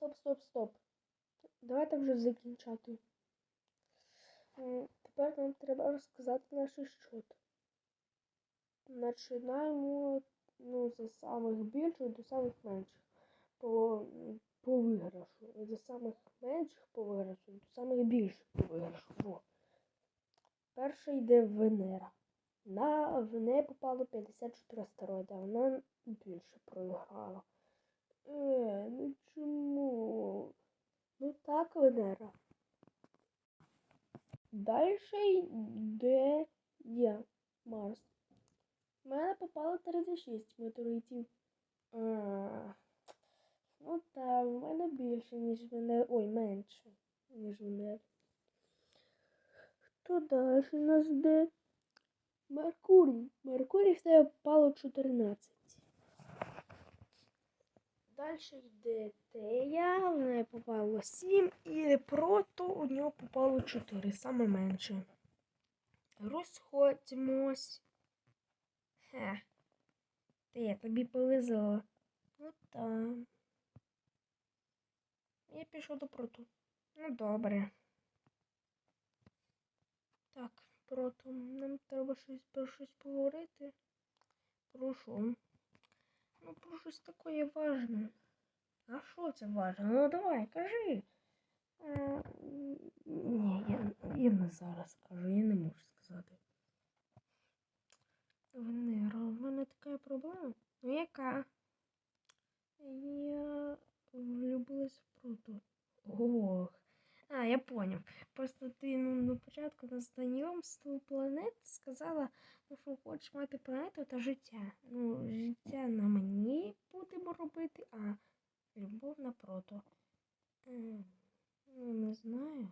Стоп, стоп, стоп. Давайте вже закінчати. Тепер нам треба розказати наш щот. Починаємо ну, з самих більших до самих менших по, по виграшу. Від самих менших по виграшу до самих більших по виграшу. Во. Перша йде Венера. На в неї попало 54 астероїда, вона більше програла. Е, ну чому? Ну так, Венера. Далі йде я, Марс. У мене попало 36 метеоритів. А, ну так, в мене більше, ніж Венера. Ой, менше, ніж Венера. Хто далі у нас йде? Меркурій. Меркурій в тебе попало 14. Далі йде Тея, в неї попало 7, і прото у нього попало 4, саме менше. Розходимось. Хе. Тея, тобі повезло. Ну так. Я пішов до прото. Ну добре. Так, прото, нам треба щось про щось поговорити. Про що? Ну, про щось таке важне. А що це важне? Ну давай, кажи. А, ні, я, я не зараз скажу, я не можу сказати. Венера, у мене така проблема. Ну яка? Я влюбилась в прото. Ох. А, я поняв. Просто ти ну, на початку на знайомство планет сказала, ну, що хочеш мати планету та життя. Ну, життя на мені будемо робити, а любов на прото. Ем, Ну, не знаю.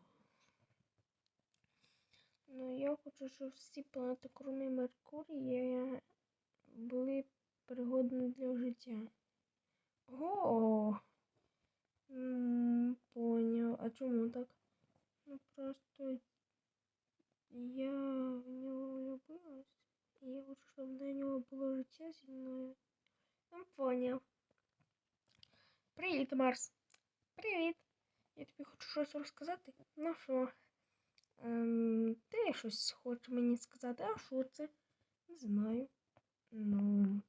Ну, я хочу, щоб всі планети, крім Меркурія, були пригодні для життя. О, М, поняв. А чому так? Ну просто я в нього влюбилась. І я хочу, щоб для нього було життя зі мною. Ну, поняв. Привіт, Марс. Привіт. Я тобі хочу щось розказати. Ну що? Ем, ти щось хочеш мені сказати, а що це? Не знаю. Ну.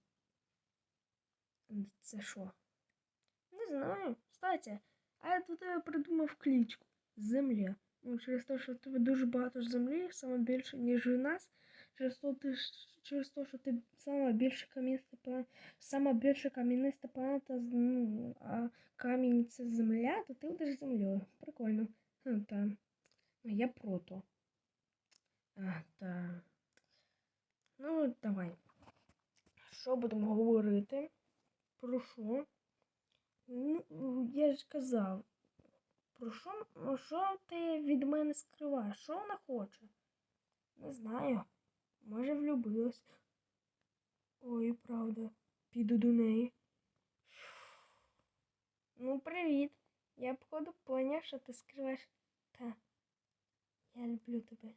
Це що? Не знаю. Кстати, а я до тебе придумав кличку Земля. Ну, через те, що в тебе дуже багато землі, саме більше, ніж у нас. Через то, ти, через те, що ти сама більша кам'яниста планета, сама більша кам'яниста планета, ну, а камінь це земля, то ти будеш землею. Прикольно. Хм, та. Ну, я прото. А, та. Ну, давай. Що будемо говорити? Про що? Ну, я ж казав, про що, що ти від мене скриваєш? Що вона хоче? Не знаю. Може, влюбилась. Ой, правда, піду до неї. Ну, привіт. Я походу поняв, що ти скриваєш. Та, я люблю тебе.